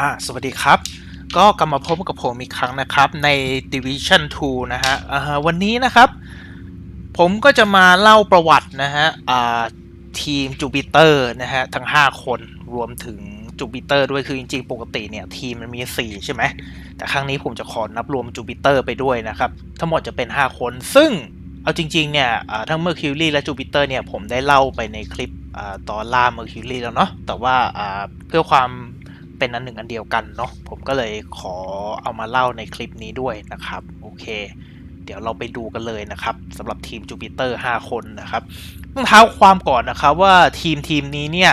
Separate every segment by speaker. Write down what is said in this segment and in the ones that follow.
Speaker 1: อ่าสวัสดีครับ ก็กลับมาพบกับผมอีกครั้งนะครับใน Division 2 นะฮะอ่าวันนี้นะครับ ผมก็จะมาเล่าประวัตินะฮะอ่าทีมจูปิเตอร์นะฮะทั้ง 5 คนรวมถึงจูปิเตอร์ด้วยคือจริงๆ ปกติเนี่ยทีมมันมี 4 ใช่ไหม แต่ครั้งนี้ผมจะขอนับรวมจูปิเตอร์ไปด้วยนะครับ ทั้งหมดจะเป็น 5 คน ซึ่งเอาจริงๆเนี่ยทั้งเมอร์คิวรีและจูปิเตอร์เนี่ยผมได้เล่าไปในคลิปอตอนล่าเมอร์คิวรีแล้วเนาะแต่ว่าเพื่อความ เป็นอันหนึ่งอันเดียวกันเนาะผมก็เลยขอเอามาเล่าในคลิปนี้ด้วยนะครับ โอเค เดี๋ยวเราไปดูกันเลยนะครับสำหรับทีมจูปิเตอร์5คนนะครับต้องเท้าความก่อนนะครับว่าทีมทีมนี้เนี่ย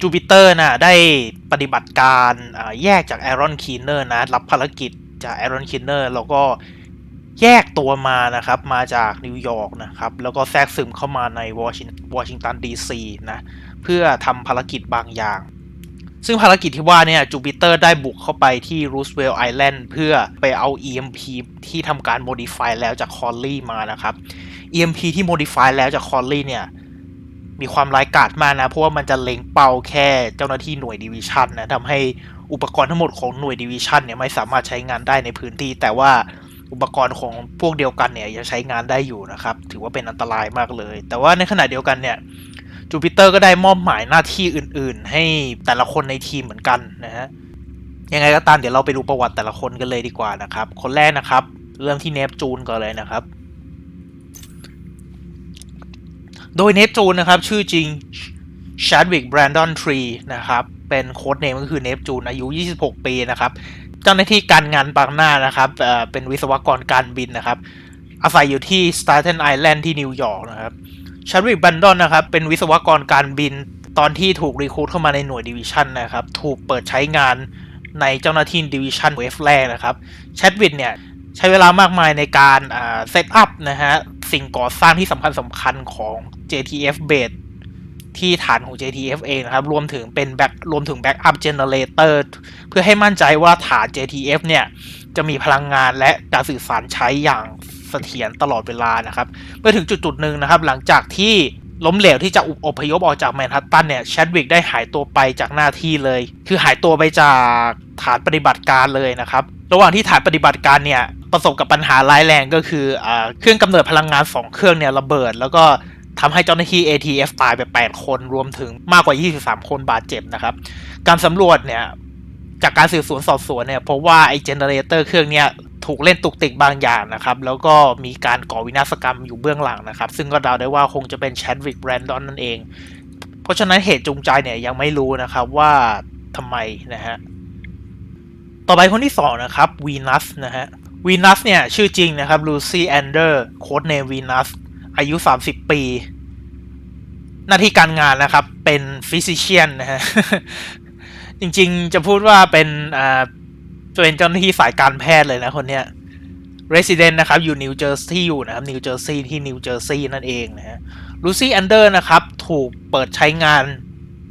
Speaker 1: จูปิเตอร์นะได้ปฏิบัติการแยกจากแอรอนคีเนอร์นะ รับภารกิจจากแอรอนคีเนอร์แล้วก็แยกตัวมานะครับ มาจากนิวยอร์กนะครับ แล้วก็แทรกซึมเข้ามาในวอชิงตันดีซีนะ เพื่อทำภารกิจบางอย่าง ซึ่งภารกิจที่ว่าเนี่ยจูปิเตอร์ได้บุกเข้าไปที่รูสเวลล์ไอแลนด์เพื่อไปเอา EMP ที่ทำการ modify แล้วจากคอลลี่มานะครับ EMP ที่ modify แล้วจากคอลลี่เนี่ยมีความร้ายกาจมากนะ เพราะว่ามันจะเล็งเป้าแค่เจ้าหน้าที่หน่วยดิวิชันนะทำให้อุปกรณ์ทั้งหมดของหน่วยดิวิชันเนี่ยไม่สามารถใช้งานได้ในพื้นที่ แต่ว่าอุปกรณ์ของพวกเดียวกันเนี่ยยังใช้งานได้อยู่นะครับ ถือว่าเป็นอันตรายมากเลย แต่ว่าในขณะเดียวกันเนี่ย จูปิเตอร์ก็ได้มอบหมายหน้าที่อื่น ๆ ให้แต่ละคนในทีมเหมือนกันนะฮะยังไงก็ตามเดี๋ยวเราไปดูประวัติแต่ละคนกันเลยดีกว่านะครับ คนแรกนะครับ เริ่มที่เนปจูนก่อนเลยนะครับ โดยเนปจูนนะครับ ชื่อจริงช a ดวิกแบรนดอนทรีนะครับ เป็นโค้ดเนมก็คือเนปจูนอายุ 26 ปีนะครับเจ้าหน้าที่การงานบางหน้านะครับเอ่อเป็นวิศวกรการบินนะครับ อาศัยอยู่ที่สตาร์เทนไอแลนด์ที่นิวยอร์กนะครับ ชาร์วิกบันดอนนะครับ เป็นวิศวกรการบินตอนที่ถูกรีคูดเข้ามาในหน่วยดิวิชันนะครับ ถูกเปิดใช้งานในเจ้าหน้าที่ดิวิชันเวฟแรกนะครับชาร์วิกเนี่ยใช้เวลามากมายในการเซตอัพนะฮะสิ่งก่อสร้างที่สำคัญสำคัญของ JTF Base ที่ฐานของ JTF เองนะครับ รวมถึงเป็นแบ็ครวมถึงแบ็กอัพเจเนเรเตอร์เพื่อให้มั่นใจว่าฐาน JTF เนี่ย จะมีพลังงานและการสื่อสารใช้อย่าง เสถียรตลอดเวลานะครับเมื่อถึงจุดจุดหนึ่งนะครับ หลังจากที่ล้มเหลวที่จะอพยพออกจากแมนฮัตตันเนี่ยแชดวิกได้หายตัวไปจากหน้าที่เลย คือหายตัวไปจากฐานปฏิบัติการเลยนะครับ ระหว่างที่ฐานปฏิบัติการเนี่ยประสบกับปัญหาร้ายแรงก็คืออเครื่องกำเนิดพลังงาน 2 เครื่องเนี่ยระเบิด แล้วก็ทำให้เจ้าหน้าที่ ATF ตายไป 8 คนรวมถึงมากกว่า 23 คนบาดเจ็บนะครับ การสำรวจเนี่ยจากการสืบสวนสอบสวนเนี่ยพบว่าไอ้เจเนเรเตอร์เครื่องเนี้ย ถูกเล่นตุกติกบางอย่างนะครับ แล้วก็มีการก่อวินาศกรรมอยู่เบื้องหลังนะครับ ซึ่งก็เดาได้ว่าคงจะเป็นแชดวิกแบรนดอนนั่นเอง เพราะฉะนั้นเหตุจูงใจเนี่ยยังไม่รู้นะครับว่าทำไมนะฮะ ต่อไปคนที่สองนะครับวีนัสนะฮะวีนัสเนี่ยชื่อจริงนะครับลูซี่แอนเดอร์โค้ดเนมวีนัสอายุ 30 ปี หน้าที่การงานนะครับเป็นฟิสิเชียนนะฮะจริงๆจะพูดว่าเป็นอ่า เป็นเจ้าหน้าที่สายการแพทย์เลยนะคนเนี้ย Resident นะครับ อยู่นิวเจอร์ซีย์อยู่นะครับนิวเจอร์ซีย์ที่นิวเจอร์ซีย์นั่นเองนะฮะลูซี่แอนเดอร์นะครับ ถูกเปิดใช้งาน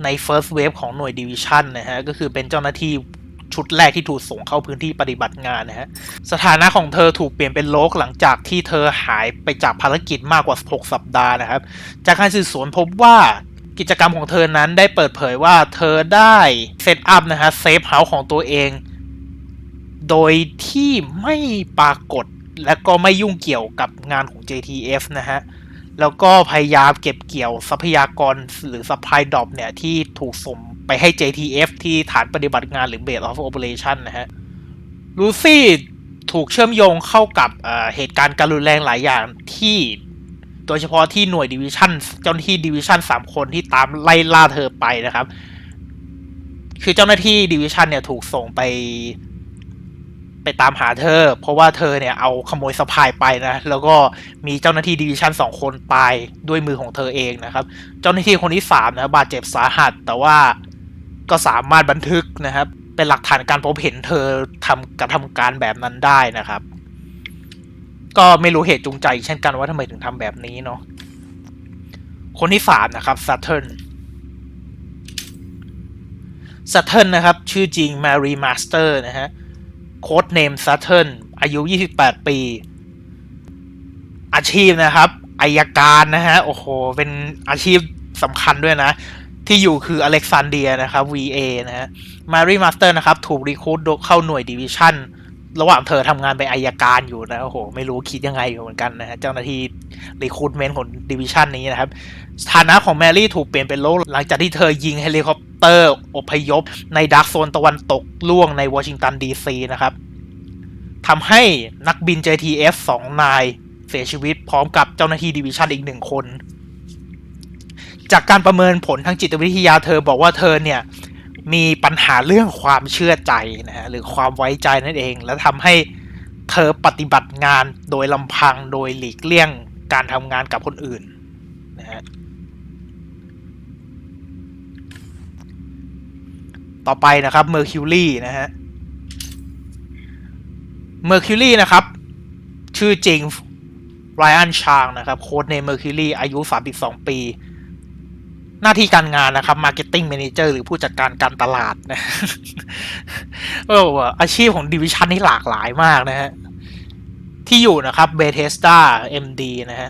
Speaker 1: ใน First Wave ของหน่วย Division นะฮะ ก็คือเป็นเจ้าหน้าที่ชุดแรกที่ถูกส่งเข้าพื้นที่ปฏิบัติงานนะฮะ สถานะของเธอถูกเปลี่ยนเป็นโลกหลังจากที่เธอหายไปจากภารกิจมากกว่า 6 สัปดาห์นะครับ จากการสืบสวนพบว่ากิจกรรมของเธอนั้นได้เปิดเผยว่าเธอได้เซตอัพนะฮะเซฟเฮาส์ของตัวเอง โดยที่ไม่ปรากฏและก็ไม่ยุ่งเกี่ยวกับงานของ JTF นะฮะ แล้วก็พยายามเก็บเกี่ยวทรัพยากรหรือ supply drop เนี่ยที่ถูกส่งไปให้ JTF ที่ฐานปฏิบัติงานหรือ base of operation นะฮะ ลูซี่ถูกเชื่อมโยงเข้ากับเเหตุการณ์การรุนแรงหลายอย่างที่โดยเฉพาะที่หน่วยดิวิชั่นเจ้าหน้าที่ดิวิชั่นสามคนที่ตามไล่ล่าเธอไปนะครับ คือเจ้าหน้าที่ดิวิชั่นเนี่ยถูกส่งไป ไปตามหาเธอ เพราะว่าเธอเนี่ยเอาขโมยสะพายไปนะ แล้วก็มีเจ้าหน้าที่ดิวิชั่นสองคนตายด้วยมือของเธอเองนะครับ เจ้าหน้าที่คนที่สามนะบาดเจ็บสาหัส แต่ว่าก็สามารถบันทึกนะครับ เป็นหลักฐานการพบเห็นเธอทำกระทำการแบบนั้นได้นะครับ ก็ไม่รู้เหตุจูงใจ เช่นกันว่าทำไมถึงทำแบบนี้เนาะคนที่สามนะครับ Saturn Saturn นะครับ ชื่อจริง Mary Master นะฮะ โค้ดเนม Saturn อายุ 28 ปี อาชีพนะครับอายการนะฮะ โอ้โห เป็นอาชีพสำคัญด้วยนะ ที่อยู่คืออเล็กซานเดียนะครับ VA นะฮะมารีมาสเตอร์นะครับ ถูกรีคูดเข้าหน่วยดิวิชั่นระหว่างเธอทำงานเป็นอายการอยู่นะ โอ้โห ไม่รู้คิดยังไงอยู่เหมือนกันนะฮะ เจ้าหน้าที่รีคูดเมนต์ของดิวิชั่นนี้นะครับสถานะของแมรี่ถูกเปลี่ยนเป็นโลกหลังจากที่เธอยิงเฮลิคอป เตอร์อพยพ ในดักโซนตะวันตกล่วงในวอชิงตันดีซีนะครับทำให้นักบิน JTF สองนายเสียชีวิตพร้อมกับเจ้าหน้าที่ดิวิชั่นอีกหนึ่งคน จากการประเมินผลทางจิตวิทยาเธอบอกว่าเธอเนี่ยมีปัญหาเรื่องความเชื่อใจนะฮะหรือความไว้ใจนั่นเอง แล้วทำให้เธอปฏิบัติงานโดยลำพังโดยหลีกเลี่ยงการทำงานกับคนอื่นนะฮะ ต่อไปนะครับ Mercury นะฮะ Mercury นะครับ ชื่อจริง Ryan Chang นะครับ โค้ดใน Mercury อายุ 32 ปี หน้าที่การงานนะครับ Marketing Manager หรือผู้จัดการการตลาดนะโอ้โหอาชีพของดิวิชันนี่หลากหลายมากนะฮะ ที่อยู่นะครับ Bethesda MD นะฮะ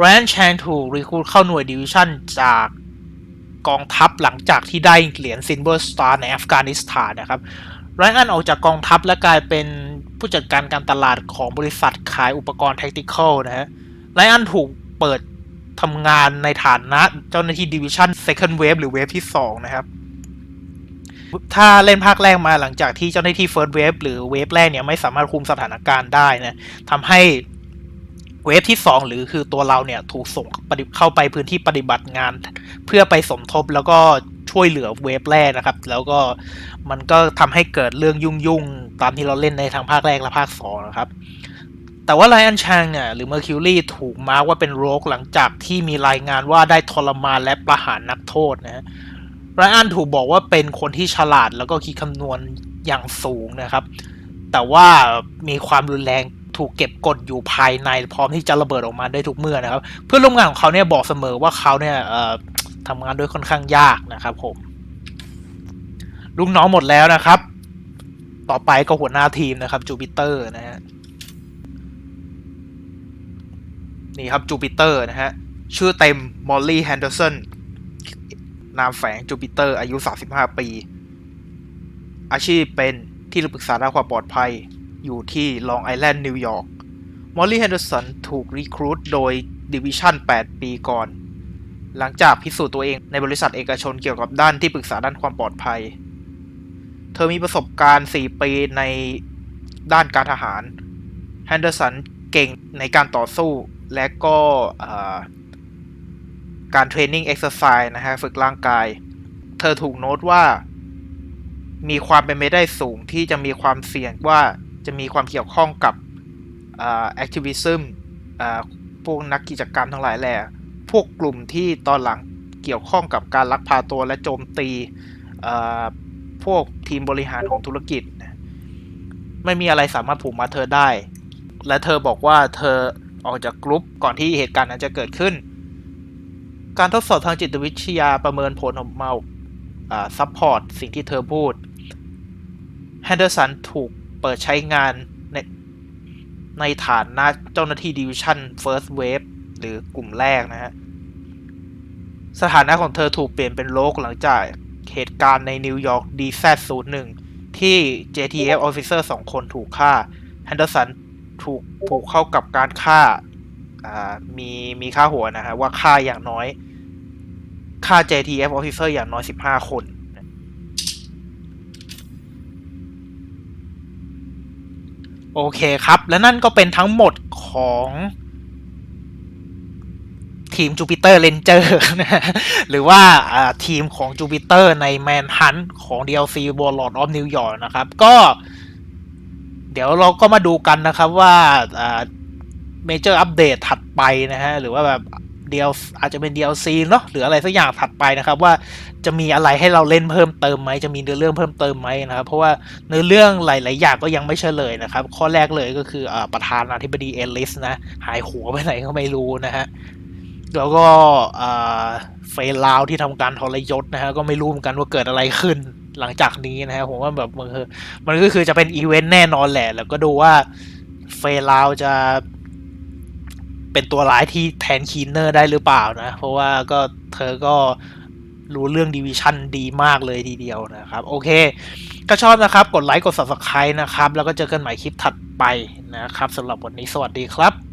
Speaker 1: Ryan Chang ถูกรีคูดเข้าหน่วยดิวิชันจาก กองทัพหลังจากที่ได้เหรียญ Silver Star ในอัฟกานิสถานนะครับไรอันออกจากกองทัพและกลายเป็นผู้จัดการการตลาดของบริษัทขายอุปกรณ์ Tactical นะฮะไรอันถูกเปิดทำงานในฐานะเจ้าหน้าที่ดิวิชั่น Second Wave หรือเวฟที่ 2 นะครับ ถ้าเล่นภาคแรกมาหลังจากที่เจ้าหน้าที่ First Wave หรือเวฟแรกเนี่ยไม่สามารถคุมสถานการณ์ได้นะทำให้ เวฟที่ 2 หรือคือตัวเราเนี่ยถูกส่งปเข้าไปพื้นที่ปฏิบัติงาน เพื่อไปสมทบแล้วก็ช่วยเหลือเวฟแรกนะครับ แล้วก็มันก็ทำให้เกิดเรื่องยุ่งๆ ตามที่เราเล่นในทางภาคแรกและภาค 2 นะครับ แต่ว่าไลอันชางเนี่ยหรือ Mercury ถูกมาร์กว่าเป็นโรคหลังจากที่มีรายงานว่าได้ทรมานและประหารนักโทษนะไรอันถูกบอกว่าเป็นคนที่ฉลาดแล้วก็คิดคำนวณอย่างสูงนะครับ แต่ว่ามีความรุนแรง ถูกเก็บกดอยู่ภายในพร้อมที่จะระเบิดออกมาได้ทุกเมื่อนะครับ เพื่อนร่วมงานของเขาเนี่ยบอกเสมอว่าเขาเนี่ยทำงานด้วยค่อนข้างยากนะครับผมลูกน้องหมดแล้วนะครับ ต่อไปก็หัวหน้าทีมนะครับจูปิเตอร์นะฮะนี่ครับจูปิเตอร์นะฮะชื่อเต็มมอลลี่แฮนเดอร์สันนามแฝงจูปิเตอร์อายุ 35 ปี อาชีพเป็นที่ปรึกษาด้านความปลอดภัย อยู่ที่ลองไอแลนด์นิวยอร์กมอลลี่แฮนเดอร์สันถูกรีครูดโดยดิวิชั่น8 ปีก่อน หลังจากพิสูจน์ตัวเองในบริษัทเอกชนเกี่ยวกับด้านที่ปรึกษาด้านความปลอดภัย เธอมีประสบการณ์ 4 ปีในด้านการทหารแฮนเดอร์สันเก่งในการต่อสู้และก็การเทรนนิ่งเอ็กซ์ไซส์นะฮะฝึกร่างกาย เธอถูกโน้ตว่า มีความเป็นไปได้สูงที่จะมีความเสี่ยงว่า จะมีความเกี่ยวข้องกับแอคทิวิซึมพวกนักกิจกรรมทั้งหลายแหละพวกกลุ่มที่ตอนหลังเกี่ยวข้องกับการลักพาตัวและโจมตีพวกทีมบริหารของธุรกิจ ไม่มีอะไรสามารถผูกมาเธอได้ และเธอบอกว่าเธอออกจากกลุ่มก่อนที่เหตุการณ์นั้นจะเกิดขึ้น การทดสอบทางจิตวิทยาประเมินผลออกมาซัพพอร์ตสิ่งที่เธอพูดแฮนเดอร์สันถูก เปิดใช้งานในในฐานนะเจ้าหน้าที่ดิวิชั่น First Wave หรือกลุ่มแรกนะฮะ สถานะของเธอถูกเปลี่ยนเป็นโลกหลังจากเหตุการณ์ในนิวยอร์ก DZ01 ที่ JTF Officer 2คนถูกฆ่าแฮนเดอร์สันถูกผูกเข้ากับการฆ่ามีมีค่าหัวนะฮะว่าฆ่าอย่างน้อย ฆ่า JTF Officer อย่างน้อย 15 คน โอเคครับ และนั่นก็เป็นทั้งหมดของทีมจูปิเตอร์เลนเจอร์หรือว่าทีมของจูปิเตอร์ในแมนฮันของ DLC Warlord of New York นะครับ ก็ เดี๋ยวเราก็มาดูกันนะครับว่าเมเจอร์อัปเดตถัดไปนะฮะ หรือว่าแบบ เดียวอาจจะเป็น DLC เนาะหรืออะไรสักอย่างถัดไปนะครับ ว่าจะมีอะไรให้เราเล่นเพิ่มเติมไหมจะมีเนื้อเรื่องเพิ่มเติมไหมนะครับเพราะว่าเนื้อเรื่องหลาย ๆ อย่างก็ยังไม่เฉลยนะครับ ข้อแรกเลยก็คืออประธานาธิบดีเอลิสนะหายหัวไปไหนก็ไม่รู้นะฮะแล้วก็เฟลลาวที่ทำการทรยศนะฮะก็ไม่รู้เหมือนกันว่าเกิดอะไรขึ้นหลังจากนี้นะฮะผมว่าแบบมันคือมันก็คือจะเป็นอีเวนต์แน่นอนแหละ แล้วก็ดูว่าเฟลลาวจะ เป็นตัวร้ายที่แทนคีนเนอร์ได้หรือเปล่านะ เพราะว่าก็เธอก็รู้เรื่องดิวิชั่นดีมากเลยทีเดียวนะครับ โอเค ก็ชอบนะครับ กดไลค์กด subscribe นะครับ แล้วก็เจอกันใหม่คลิปถัดไปนะครับสำหรับวันนี้สวัสดีครับ